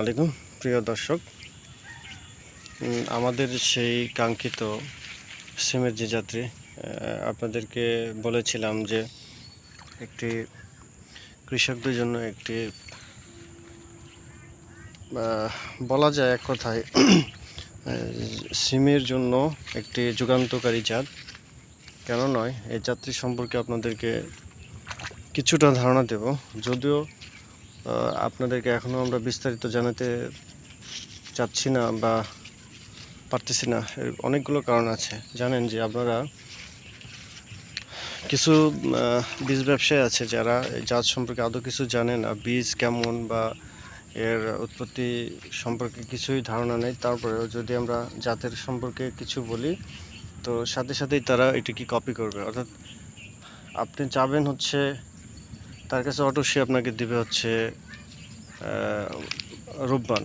আলাইকুম, প্রিয় দর্শক। আমাদের সেই কাঙ্ক্ষিত সিমের যে যাত্রী আপনাদেরকে বলেছিলাম যে একটি কৃষকদের জন্য একটি বলা যায় এক কথায় সিমের জন্য একটি যুগান্তকারী জাত। কেন নয়? এই যাত্রী সম্পর্কে আপনাদেরকে কিছুটা ধারণা দেব। যদিও আপনাদেরকে এখনও আমরা বিস্তারিত জানাতে চাচ্ছি না বা পারতেছি না। এর অনেকগুলো কারণ আছে। জানেন যে আপনারা কিছু বীজ ব্যবসায়ী আছে যারা জাত সম্পর্কে আদৌ কিছু জানে না, বীজ কেমন বা এর উৎপত্তি সম্পর্কে কিছুই ধারণা নেই। তারপরেও যদি আমরা জাতের সম্পর্কে কিছু বলি, তো সাথে সাথেই তারা এটিকে কপি করবে। অর্থাৎ আপনি যাবেন হচ্ছে তার কাছে অটোসি আপনাকে দিবে হচ্ছে রূপবান।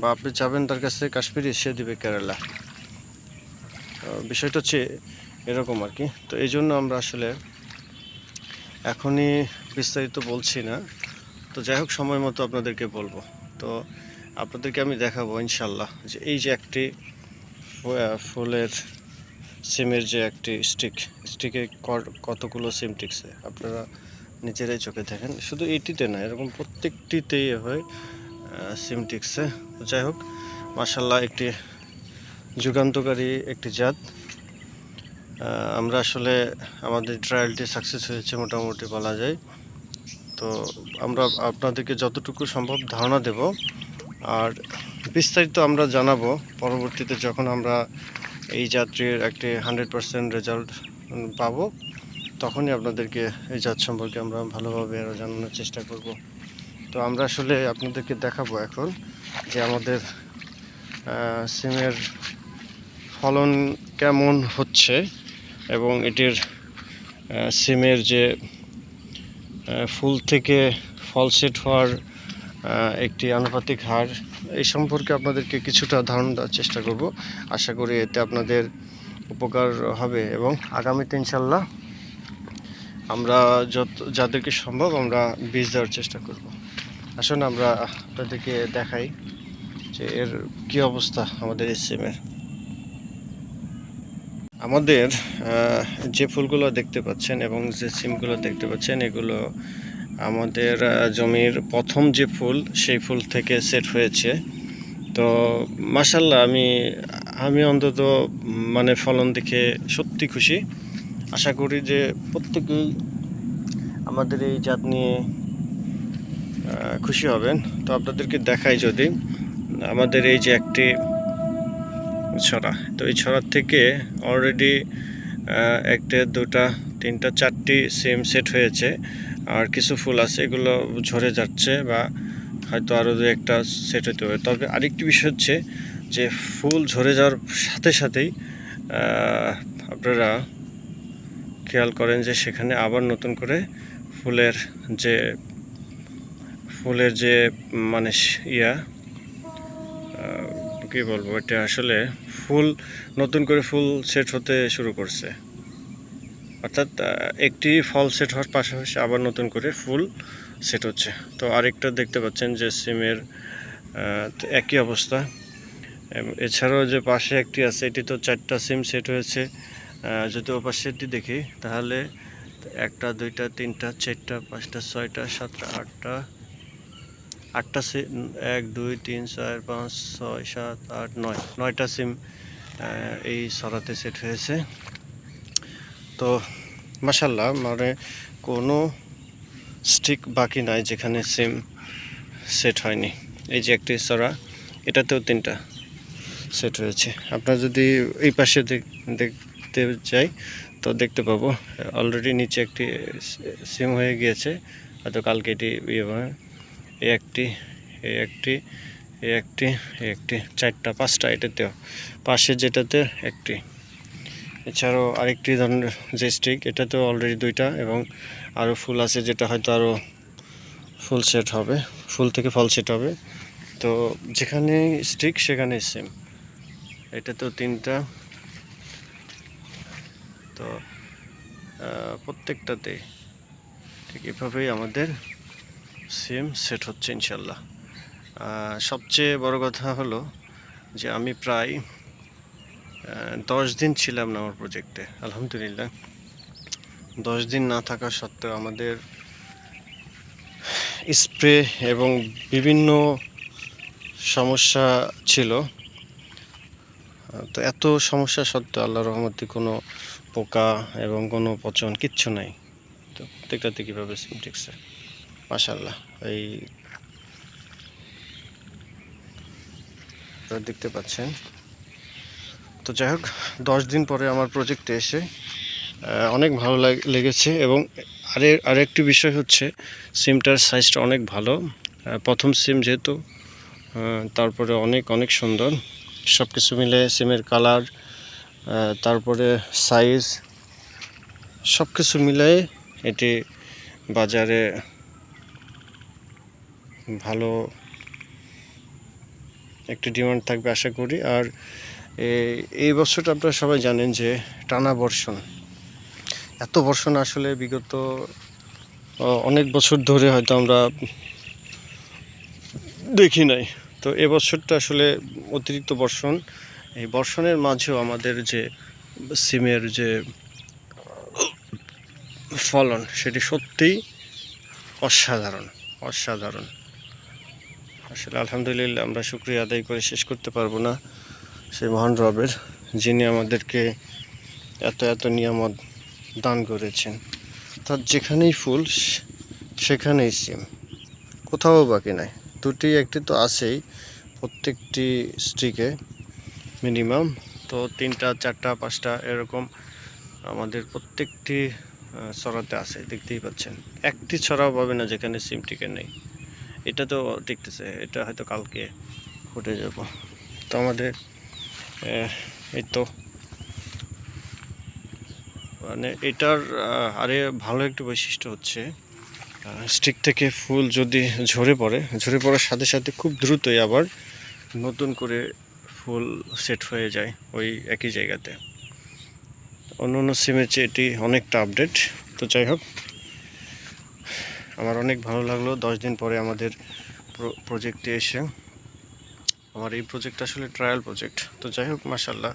বা আপনি যাবেন তার কাছে কাশ্মীরি, সে দিবে কেরালা। বিষয়টা হচ্ছে এরকম আর কি। তো এই জন্য আমরা আসলে এখনই বিস্তারিত বলছি না। তো যাই হোক, সময় মতো আপনাদেরকে বলব। তো আপনাদেরকে আমি দেখাবো ইনশাল্লাহ যে এই যে একটি ফুলের সিমের যে একটি স্টিক স্টিকে কতগুলো সিম টিকছে। আপনারা নিজেরাই চোখে দেখেন। শুধু এইটিতে না, এরকম প্রত্যেকটিতেই হয় সিম টিকছে তো যাই হোক মাসাল্লাহ একটি যুগান্তকারী একটি জাত। আমরা আসলে আমাদের ট্রায়ালটি সাকসেস হয়েছে মোটামুটি বলা যায়। তো আমরা আপনাদেরকে যতটুকু সম্ভব ধারণা দেব। আর বিস্তারিত আমরা জানাব পরবর্তীতে যখন আমরা এই যাত্রীর একটি হান্ড্রেড পার্সেন্ট রেজাল্ট পাবো। তখনই আপনাদেরকে এই জাত সম্পর্কে আমরা ভালোভাবে আরও জানানোর চেষ্টা করব। তো আমরা আসলে আপনাদেরকে দেখাবো এখন যে আমাদের সিমের ফলন কেমন হচ্ছে এবং এটির সিমের যে ফুল থেকে ফল সেট হওয়ার একটি আনুপাতিক হার, এই সম্পর্কে আপনাদেরকে কিছুটা ধারণা দেওয়ার চেষ্টা করব। আশা করি এতে আপনাদের উপকার হবে এবং আগামীতে ইনশাল্লাহ আমরা যত যাদেরকে সম্ভব আমরা বীজ দেওয়ার চেষ্টা করব। আসুন আমরা আপনাদেরকে দেখাই যে এর কি অবস্থা আমাদের এই সিমের আমাদের যে ফুলগুলো দেখতে পাচ্ছেন এবং যে সিমগুলো দেখতে পাচ্ছেন, এগুলো আমাদের জমির প্রথম যে ফুল, সেই ফুল থেকে সেট হয়েছে। তো মাসাল্লাহ আমি আমি অন্তত মানে ফলন দেখে সত্যি খুশি। আশা করি যে প্রত্যেকেই আমাদের এই জাত নিয়ে খুশি হবেন। তো আপনাদেরকে দেখাই যদি, আমাদের এই যে একটি ছড়া। তো এই ছড়ার থেকে অলরেডি একটা, দুটা, তিনটা, চারটি সেম সেট হয়েছে। আর কিছু ফুল আছে, এগুলো ঝরে যাচ্ছে বা হয়তো আরও দু একটা সেট হতে হবে তবে আরেকটি বিষয় হচ্ছে যে ফুল ঝরে যাওয়ার সাথে সাথেই আপনারা খেয়াল করেন যে সেখানে আবার নতুন করে ফুলের যে ফুলের যে মানে ইয়া কি বলব এটা আসলে ফুল, নতুন করে ফুল সেট হতে শুরু করছে। অর্থাৎ একটি ফল সেট হওয়ার পাশাপাশি আবার নতুন করে ফুল সেট হচ্ছে। তো আরেকটা দেখতে পাচ্ছেন যে সিমের একই অবস্থা। এছাড়াও যে পাশে একটি আছে, এটি তো চারটা সিম সেট হয়েছে। যদি ও দেখি, তাহলে একটা, দুইটা, তিনটা, চারটা, পাঁচটা, ছয়টা, সাতটা, আটটা আটটা সিম এক, দুই, তিন, চার, পাঁচ, ছয়, সাত, আট, নয়, নয়টা সিম এই সরাতে সেট হয়েছে। তো মাসাল্লাহ মানে কোনো স্টিক বাকি নাই যেখানে সিম সেট হয়নি। এই যে একটি সরা এটাতেও তিনটা সেট হয়েছে। আপনার যদি এই পাশে দেখ- দেখতে যাই তো দেখতে পাবো। অলরেডি নিচে একটি সিম হয়ে গিয়েছে, হয়তো কালকে এটি ইয়ে একটি এই একটি এই একটি এই একটি, চারটা, পাঁচটা এটাতেও। পাশে যেটাতে একটি। এছাড়াও আরেকটি ধরনের যে স্টিক এটাতেও অলরেডি দুইটা এবং আরও ফুল আছে যেটা হয়তো আরও ফুল সেট হবে ফুল থেকে ফল সেট হবে। তো যেখানে স্টিক সেখানে সেম এটাতেও তিনটা তো প্রত্যেকটাতে ঠিক এভাবেই আমাদের সিম সেট হচ্ছে ইনশাল্লাহ। সবচেয়ে বড় কথা হলো যে আমি প্রায় দশ দিন ছিলাম না আমার প্রজেক্টে আলহামদুলিল্লাহ। দশ দিন না থাকা সত্ত্বেও আমাদের স্প্রে এবং বিভিন্ন সমস্যা ছিল। তো এত সমস্যা সত্ত্বেও আল্লাহ রহমতে কোনো পোকা এবং কোনো পচন কিচ্ছু নাই। তো প্রত্যেকটাতে কীভাবে সিমটেক্সে মাশাল্লাহ এই দেখতে পাচ্ছেন। তো যাই হোক, দশ দিন পরে আমার প্রজেক্টে এসে অনেক ভালো লেগেছে এবং আরে, আরেকটি বিষয় হচ্ছে, সিমটার সাইজটা অনেক ভালো। প্রথম সিম যেহেতু তারপরে অনেক অনেক সুন্দর। সব কিছু মিলে সিমের কালার তারপরে সাইজ সব কিছু মিলাই এটি বাজারে ভালো একটি ডিমান্ড থাকবে আশা করি। আর এই বছরটা আপনারা সবাই জানেন যে টানা বর্ষণ। এত বর্ষণ আসলে বিগত অনেক বছর ধরে হয়তো আমরা দেখি নাই। তো এবছরটা আসলে অতিরিক্ত বর্ষণ। এই বর্ষণের মাঝেও আমাদের যে সিমের যে ফলন, সেটি সত্যিই অসাধারণ অসাধারণ। আসলে আলহামদুলিল্লাহ আমরা শুক্রিয়া আদায় করে শেষ করতে পারব না সেই মহান রবের, যিনি আমাদেরকে এত এত নিয়ামত দান করেছেন। তার যেখানেই ফুল, সেখানেই সিম। কোথাও বাকি নাই। দুটি একটি তো আছেই, প্রত্যেকটি স্ট্রিকে মিনিমাম। তো তিনটা, চারটা, পাঁচটা এরকম আমাদের প্রত্যেকটি ছড়াতে আছে, দেখতেই পাচ্ছেন। একটি ছড়াও পাবে না যেখানে সিম টিকে নেই। এটা তো দেখতেছে, এটা হয়তো কালকে ফুটে যাব। তো আমাদের এই তো। মানে এটার আরে ভালো একটি বৈশিষ্ট্য হচ্ছে স্টিক থেকে ফুল যদি ঝরে পড়ে, ঝরে পড়ার সাথে সাথে খুব দ্রুতই আবার নতুন করে ফুল সেট হয়ে যায় ওই একই জায়গাতে। অন্য অন্য সিমের চেয়ে এটি অনেকটা আপডেট তো যাই হোক, আমার অনেক ভালো লাগল। দশ দিন পরে আমাদের প্রজেক্টে এসে। আমার এই প্রজেক্ট আসলে ট্রায়াল প্রজেক্ট তো যাই হোক মাসাল্লাহ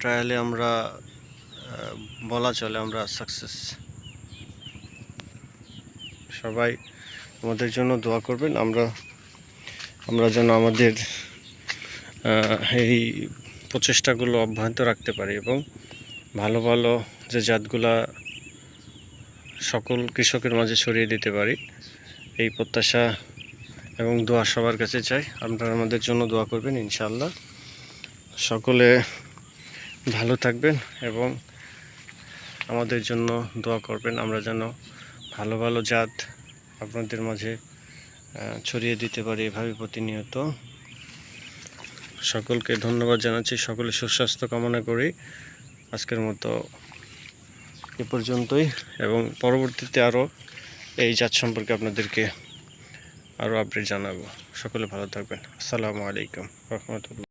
ট্রায়ালে আমরা বলা চলে আমরা সাকসেস সবাই আমাদের জন্য দোয়া করবেন। আমরা আমরা যেন আমাদের এই প্রচেষ্টাগুলো অব্যাহত রাখতে পারি এবং ভালো ভালো যে জাতগুলা সকল কৃষকের মাঝে ছড়িয়ে দিতে পারি, এই প্রত্যাশা এবং দোয়া সবার কাছে চাই। আপনারা আমাদের জন্য দোয়া করবেন ইনশাল্লাহ সকলে ভালো থাকবেন এবং আমাদের জন্য দোয়া করবেন। আমরা যেন ভালো ভালো জাত আপনাদের মাঝে ছড়িয়ে দিতে পারি এভাবে প্রতিনিয়ত। সকলকে ধন্যবাদ জানাচ্ছি, সকলে সুস্বাস্থ্য কামনা করি। আজকের মতো এ পর্যন্তই এবং পরবর্তীতে আরও এই জাত সম্পর্কে আপনাদেরকে আরও আপডেট জানাব। সকলে ভালো থাকবেন। আসসালামু আলাইকুম। রহমতুল্লাহ।